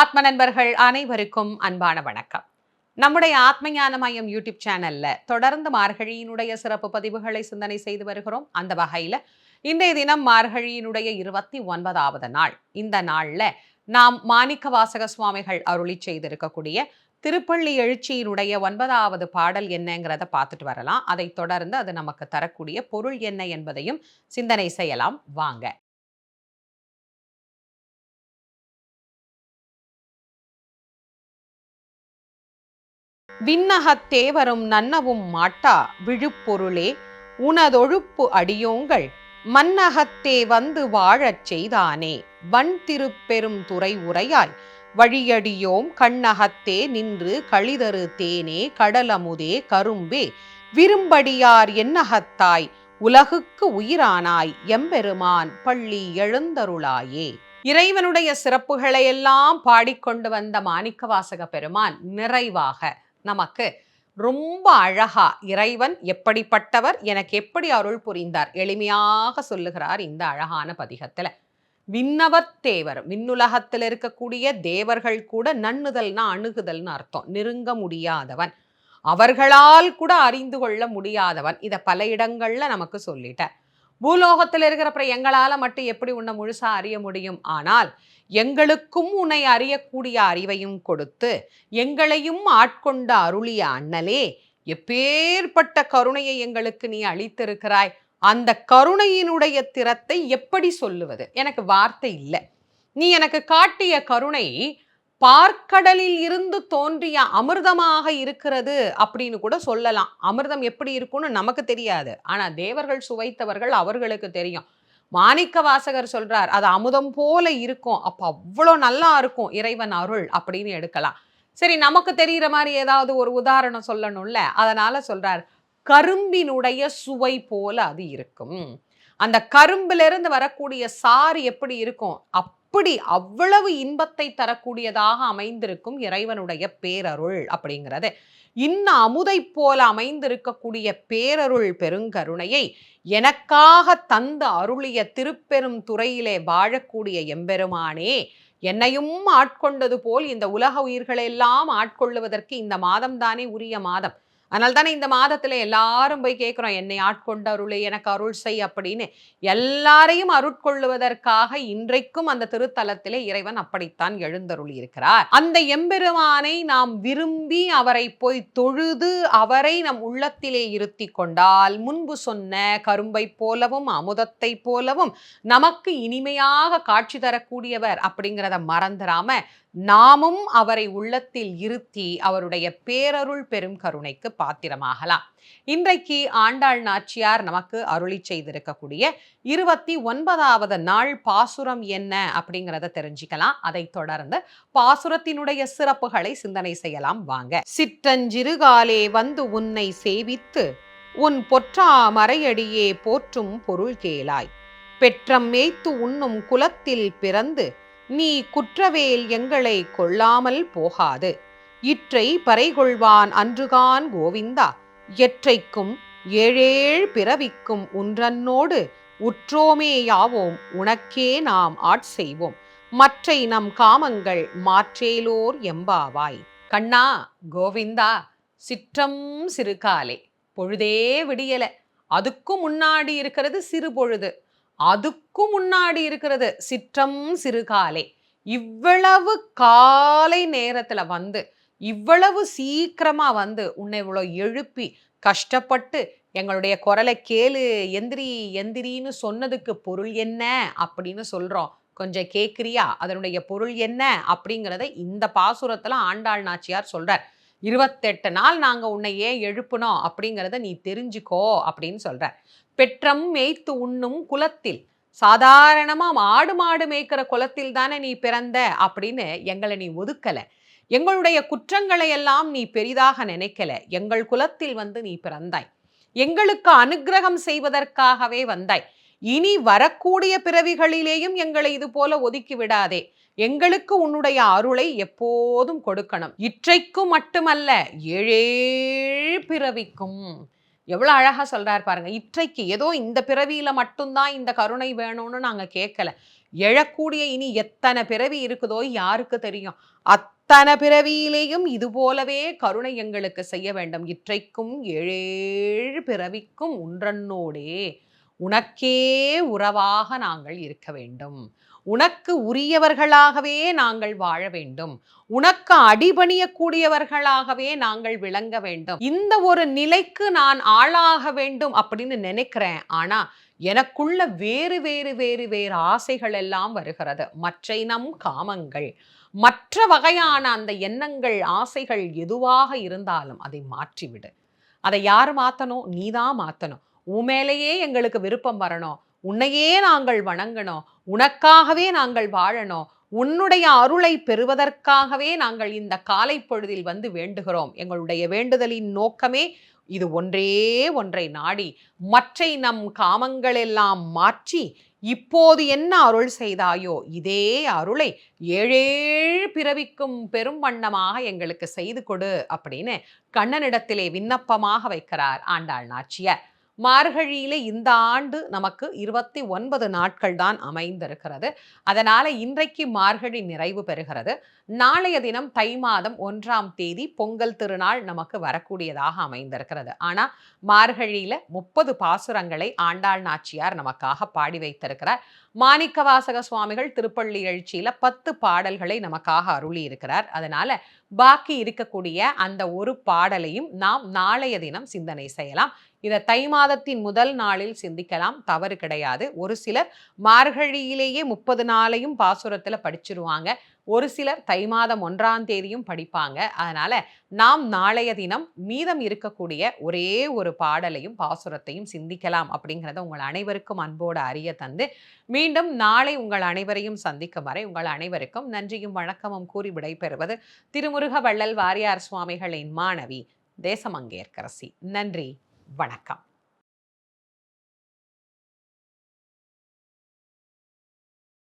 ஆத்ம நண்பர்கள் அனைவருக்கும் அன்பான வணக்கம். நம்முடைய ஆத்மஞான மையம் யூடியூப் சேனல்ல தொடர்ந்து மார்கழியினுடைய சிறப்பு பதிவுகளை சிந்தனை செய்து வருகிறோம். அந்த வகையில இன்றைய தினம் மார்கழியினுடைய இருபத்தி ஒன்பதாவது நாள். இந்த நாள்ல நாம் மாணிக்க வாசக சுவாமிகள் அருளி செய்திருக்கக்கூடிய திருப்பள்ளி எழுச்சியினுடைய ஒன்பதாவது பாடல் என்னங்கிறத பார்த்துட்டு வரலாம். அதைத் தொடர்ந்து அது நமக்கு தரக்கூடிய பொருள் என்ன என்பதையும் சிந்தனை செய்யலாம். வாங்க. விண்ணகத்தேவரும் நன்னவும் மாட்டா விழுப்பொருளே உனதொழுப்பு அடியோங்கள் மன்னகத்தே வந்து வாழச் செய்தானே வன் திருப்பெரும் துறை உரையாய் வழியடியோம் கண்ணகத்தே நின்று கழிதரு தேனே கடலமுதே கரும்பே விரும்படியார் என்னகத்தாய் உலகுக்கு உயிரானாய் எம்பெருமான் பள்ளி எழுந்தருளாயே. இறைவனுடைய சிறப்புகளையெல்லாம் பாடிக்கொண்டு வந்த மாணிக்கவாசக பெருமான் நிறைவாக நமக்கு ரொம்ப அழகா இறைவன் எப்படிப்பட்டவர் எனக்கு எப்படி அருள் புரிந்தார்? எளிமையாக சொல்லுகிறார் இந்த அழகான பதிகத்துல. விண்ணவர் தேவர் விண்ணுலகத்தில் இருக்கக்கூடிய தேவர்கள் கூட நன்னுதல்னா அணுகுதல்னு அர்த்தம். நெருங்க முடியாதவன். அவர்களால் கூட அறிந்து கொள்ள முடியாதவன். இதை பல இடங்கள்ல நமக்கு சொல்லிட்டார். பூலோகத்தில் இருக்கிறப்ப எங்களால் மட்டும் எப்படி உன்னை முழுசாக அறிய முடியும்? ஆனால் எங்களுக்கும் உன்னை அறியக்கூடிய அறிவையும் கொடுத்து எங்களையும் ஆட்கொண்ட அருளிய அண்ணலே எப்பேற்பட்ட கருணையை எங்களுக்கு நீ அளித்திருக்கிறாய்? அந்த கருணையினுடைய திறத்தை எப்படி சொல்லுவது? எனக்கு வார்த்தை இல்லை. நீ எனக்கு காட்டிய கருணை பார்க்கடலில் இருந்து தோன்றிய அமிர்தமாக இருக்கிறது அப்படின்னு கூட சொல்லலாம். அமிர்தம் எப்படி இருக்கும்னு நமக்கு தெரியாது. ஆனா தேவர்கள் சுவைத்தவர்கள் அவர்களுக்கு தெரியும். மாணிக்க வாசகர் சொல்றார் அது அமுதம் போல இருக்கும். அப்ப அவ்வளோ நல்லா இருக்கும். இறைவன் அருள் அப்படின்னு எடுக்கலாம். சரி நமக்கு தெரிகிற மாதிரி ஏதாவது ஒரு உதாரணம் சொல்லணும்ல? அதனால சொல்றார் கரும்பினுடைய சுவை போல அது இருக்கும். அந்த கரும்பிலிருந்து வரக்கூடிய சாறு எப்படி இருக்கும்? அப் அப்படி அவ்வளவு இன்பத்தை தரக்கூடியதாக அமைந்திருக்கும் இறைவனுடைய பேரருள் அப்படிங்கிறது. இன்ன அமுதை போல அமைந்திருக்கக்கூடிய பேரருள் பெருங்கருணையை எனக்காக தந்து அருளிய திருப்பெரும் துறையிலே வாழக்கூடிய எம்பெருமானே என்னையும் ஆட்கொண்டது போல் இந்த உலக உயிர்களெல்லாம் ஆட்கொள்ளுவதற்கு இந்த மாதம் தானே உரிய மாதம். அதனால தானே இந்த மாதத்தில் எல்லாரும் போய் கேட்குறோம் என்னை ஆட்கொண்ட அருளை எனக்கு அருள் செய் அப்படின்னு. எல்லாரையும் அருட்கொள்ளுவதற்காக இன்றைக்கும் அந்த திருத்தலத்திலே இறைவன் அப்படித்தான் எழுந்தருள் இருக்கிறார். அந்த எம்பெருமானை நாம் விரும்பி அவரை போய் தொழுது அவரை நம் உள்ளத்திலே இருத்தி கொண்டால் முன்பு சொன்ன கரும்பை போலவும் அமுதத்தை போலவும் நமக்கு இனிமையாக காட்சி தரக்கூடியவர் அப்படிங்கிறத மறந்துடாம நாமும் அவரை உள்ளத்தில் இருத்தி அவருடைய பேரருள் பெரும் கருணைக்கு பாத்திரமாகலாம். இன்றைக்கு ஆண்டாள் நாச்சியார் நமக்கு அருளி செய்திருக்கக்கூடிய இருபத்தி ஒன்பதாவது நாள் பாசுரம் என்ன அப்படிங்கிறத தெரிஞ்சுக்கலாம். அதை தொடர்ந்து பாசுரத்தினுடைய சிறப்புகளை சிந்தனை செய்யலாம். வாங்க. சிற்றஞ்சிறுகாலே வந்து உன்னை சேவித்து உன் பொற்றா மறையடியே போற்றும் பொருள் கேளாய். பெற்றம் மேய்த்து உண்ணும் குலத்தில் பிறந்து நீ குற்றவேல் எங்களை கொள்ளாமல் போகாது. இற்றை பறைகொள்வான் அன்றுகான் கோவிந்தா. எற்றைக்கும் ஏழேழ் பிறவிக்கும் உன்றன்னோடு உற்றோமே யாவோம் உனக்கே நாம் ஆட்செய்வோம் மற்றை நம் காமங்கள் மாற்றேலோர் எம்பாவாய். கண்ணா கோவிந்தா சிற்றம் சிறுகாலே பொழுதே விடியல. அதுக்கும் முன்னாடி இருக்கிறது சிறு பொழுது. அதுக்கும் முன்னாடி இருக்கிறது சிற்றம் சிறுகாலே இவ்வளவு காலை நேரத்துல வந்து இவ்வளவு சீக்கிரமாக வந்து உன்னை இவ்வளோ எழுப்பி கஷ்டப்பட்டு எங்களுடைய குரலை கேளு எந்திரி எந்திரின்னு சொன்னதுக்கு பொருள் என்ன அப்படின்னு சொல்கிறோம் கொஞ்சம் கேட்குறியா அதனுடைய பொருள் என்ன அப்படிங்கிறத இந்த பாசுரத்தில் ஆண்டாள் நாச்சியார் சொல்கிறார் இருபத்தெட்டு நாள் நாங்கள் உன்னை ஏன் எழுப்புனோம் அப்படிங்கிறத நீ தெரிஞ்சுக்கோ அப்படின்னு சொல்கிறார் பெற்றம் மேய்த்து உண்ணும் குலத்தில் சாதாரணமாக மாடு மாடு மேய்க்கிற குலத்தில் தானே நீ பிறந்த அப்படின்னு எங்களை நீ ஒதுக்கலை. எங்களுடைய குற்றங்களை எல்லாம் நீ பெரிதாக நினைக்கல. எங்கள் குலத்தில் வந்து நீ பிறந்தாய். எங்களுக்கு அனுக்கிரகம் செய்வதற்காகவே வந்தாய். இனி வரக்கூடிய பிறவிகளிலேயும் எங்களை இது போல ஒதுக்கி விடாதே. எங்களுக்கு உன்னுடைய அருளை எப்போதும் கொடுக்கணும். இற்றைக்கும் மட்டுமல்ல ஏழேழ் பிறவிக்கும் எவ்வளோ அழகாக சொல்கிறார் பாருங்க. இற்றைக்கு ஏதோ இந்த பிறவியில் மட்டும்தான் இந்த கருணை வேணும்னு நாங்கள் கேட்கல எழக்கூடிய இனி எத்தனை பிறவி இருக்குதோ யாருக்கு தெரியும். அத்தனை பிறவியிலேயும் இது போலவே கருணை எங்களுக்கு செய்ய வேண்டும். இற்றைக்கும் ஏழேழு பிறவிக்கும் உன்றன்னோடே உனக்கே உறவாக நாங்கள் இருக்க வேண்டும். உனக்கு உரியவர்களாகவே நாங்கள் வாழ வேண்டும். உனக்கு அடிபணியக்கூடியவர்களாகவே நாங்கள் விளங்க வேண்டும். இந்த ஒரு நிலைக்கு நான் ஆளாக வேண்டும் அப்படின்னு நினைக்கிறேன். ஆனா எனக்குள்ள வேறு வேறு வேறு வேறு ஆசைகள் எல்லாம் வருகிறது. மற்ற இனம் காமங்கள் மற்ற வகையான அந்த எண்ணங்கள் ஆசைகள் எதுவாக இருந்தாலும் அதை மாற்றிவிடு. அதை யார் மாற்றணும் நீதான் தான் உன் மேலேயே எங்களுக்கு விருப்பம் வரணும். உன்னையே நாங்கள் வணங்கணும். உனக்காகவே நாங்கள் வாழணும். உன்னுடைய அருளை பெறுவதற்காகவே நாங்கள் இந்த காலை பொழுதில் வந்து வேண்டுகிறோம். எங்களுடைய வேண்டுதலின் நோக்கமே இது ஒன்றே ஒன்றை நாடி மற்றை நம் காமங்களெல்லாம் மாற்றி இப்போது என்ன அருள் செய்தாயோ இதே அருளை ஏழேழு பிறவிக்கும் பெரும் வண்ணமாக எங்களுக்கு செய்து கொடு அப்படின்னு கண்ணனிடத்திலே விண்ணப்பமாக வைக்கிறார் ஆண்டாள் நாச்சியார். மார்கழியில இந்த ஆண்டு நமக்கு இருபத்தி ஒன்பது நாட்கள் தான் அமைந்திருக்கிறது. அதனால இன்றைக்கு மார்கழி நிறைவு பெறுகிறது. நாளைய தினம் தை மாதம் ஒன்றாம் தேதி பொங்கல் திருநாள் நமக்கு வரக்கூடியதாக அமைந்திருக்கிறது. ஆனா மார்கழியில முப்பது பாசுரங்களை ஆண்டாள் நாச்சியார் நமக்காக பாடி வைத்திருக்கிறார். மாணிக்கவாசக சுவாமிகள் திருப்பள்ளி எழுச்சியில பத்து பாடல்களை நமக்காக அருளி இருக்கிறார். அதனால பாக்கி இருக்கக்கூடிய அந்த ஒரு பாடலையும் நாம் நாளைய தினம் சிந்தனை செய்யலாம். இதை தை மாதத்தின் முதல் நாளில் சிந்திக்கலாம். தவறு கிடையாது. ஒரு சிலர் மார்கழியிலேயே முப்பது நாளையும் பாசுரத்தில் படிச்சிருவாங்க. ஒரு சிலர் தை மாதம் ஒன்றாம் தேதியும் படிப்பாங்க. அதனால நாம் நாளைய தினம் மீதம் இருக்கக்கூடிய ஒரே ஒரு பாடலையும் பாசுரத்தையும் சிந்திக்கலாம் அப்படிங்கிறத உங்கள் அனைவருக்கும் அன்போடு அறிய தந்து மீண்டும் நாளை உங்கள் அனைவரையும் சந்திக்கும் வரை உங்கள் அனைவருக்கும் நன்றியும் வணக்கமும் கூறி விடைபெறுவது திருமுருக வள்ளல் வாரியார் சுவாமிகளின் மாணவி தேசமங்கேற்கரசி. நன்றி. வணக்கம்.